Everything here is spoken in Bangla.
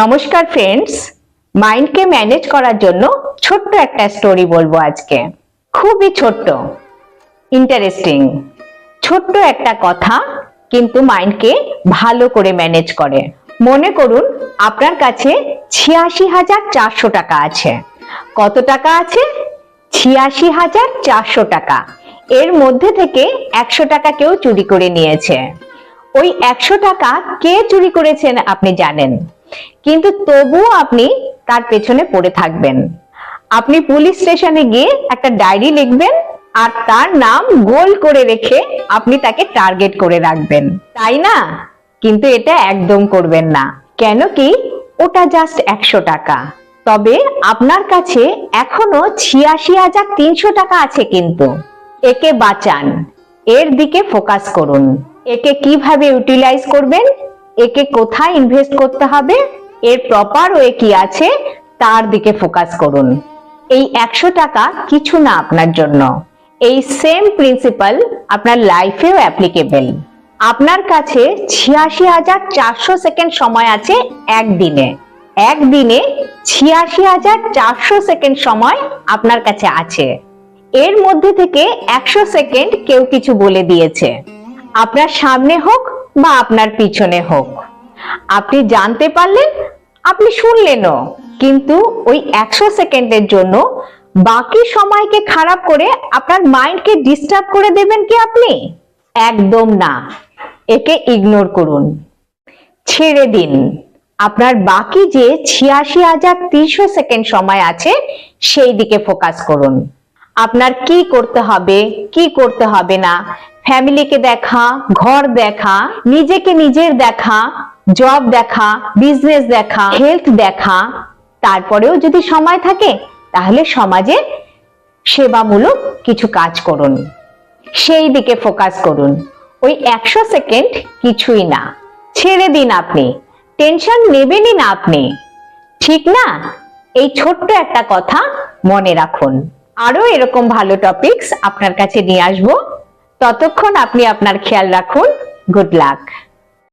নমস্কার ফ্রেন্ডস মাইন্ডকে ম্যানেজ করার জন্য ছোট্ট একটা স্টোরি বলব আজকে। খুবই ছোট্ট ইন্টারেস্টিং ছোট্ট একটা কথা কিন্তু মাইন্ডকে ভালো করে ম্যানেজ করে। মনে করুন, আপনার কাছে ছিয়াশি হাজার চারশো টাকা আছে। কত টাকা আছে? ছিয়াশি হাজার চারশো টাকা। এর মধ্যে থেকে একশো টাকা কেউ চুরি করে নিয়েছে। ওই একশো টাকা কে চুরি করেছেন আপনি জানেন? কিন্তু তবুও আপনি তার পেছনে পড়ে থাকবেন। আপনি পুলিশ স্টেশনে গিয়ে একটা ডায়েরি লিখবেন আর তার নাম গোল করে রেখে আপনি তাকে টার্গেট করে রাখবেন। তাই না? কিন্তু এটা একদম করবেন না। কেন কি? ওটা জাস্ট একশো টাকা। তবে আপনার কাছে এখনও ছিয়াশি হাজার তিনশো টাকা আছে কিন্তু। একে বাঁচান। এর দিকে ফোকাস করুন। একে কীভাবে ইউটিলাইজ করবেন? একে কোথায় ইনভেস্ট করতে হবে, এর প্রপার ওয়ে কি আছে, তার দিকে ফোকাস করুন। এই একশো টাকা কিছু না আপনার জন্য। এই সেম প্রিন্সিপাল আপনার লাইফেও অ্যাপ্লিকেবল আপনার কাছে ছিয়াশি হাজার চারশো সেকেন্ড সময় আছে একদিনে। একদিনে ছিয়াশি হাজার চারশো সেকেন্ড সময় আপনার কাছে আছে। এর মধ্যে থেকে একশো সেকেন্ড কেউ কিছু বলে দিয়েছে। আপনার সামনে হোক বা আপনার পিছনে হোক। আপনি জানতে পারলেন, আপনি শুনলেনও। কিন্তু ওই একশো সেকেন্ডের জন্য বাকি সময়কে খারাপ করে আপনার মাইন্ডকে ডিস্টার্ব করে দেবেন কি আপনি? একদম না। একে ইগনোর করুন। ছেড়ে দিন। আপনার বাকি যে ছিয়াশি হাজার তিনশো সেকেন্ড সময় আছে, সেই দিকে ফোকাস করুন। আপনার কি করতে হবে, কি করতে হবে না? ফ্যামিলিকে দেখা, ঘর দেখা, নিজেকে নিজের দেখা জব দেখা বিজনেস দেখা হেলথ দেখা, তারপরেও যদি সময় থাকে, তাহলে সমাজে সেবামূলক কিছু কাজ করুন। সেই দিকে ফোকাস করুন। ওই একশো সেকেন্ড কিছুই না। ছেড়ে দিন আপনি। টেনশন নেবেনই না আপনি। ঠিক না? এই ছোট্ট একটা কথা মনে রাখুন। আরও এরকম ভালো টপিকস আপনার কাছে নিয়ে আসব। ততক্ষণ আপনি আপনার খেয়াল রাখুন। Good luck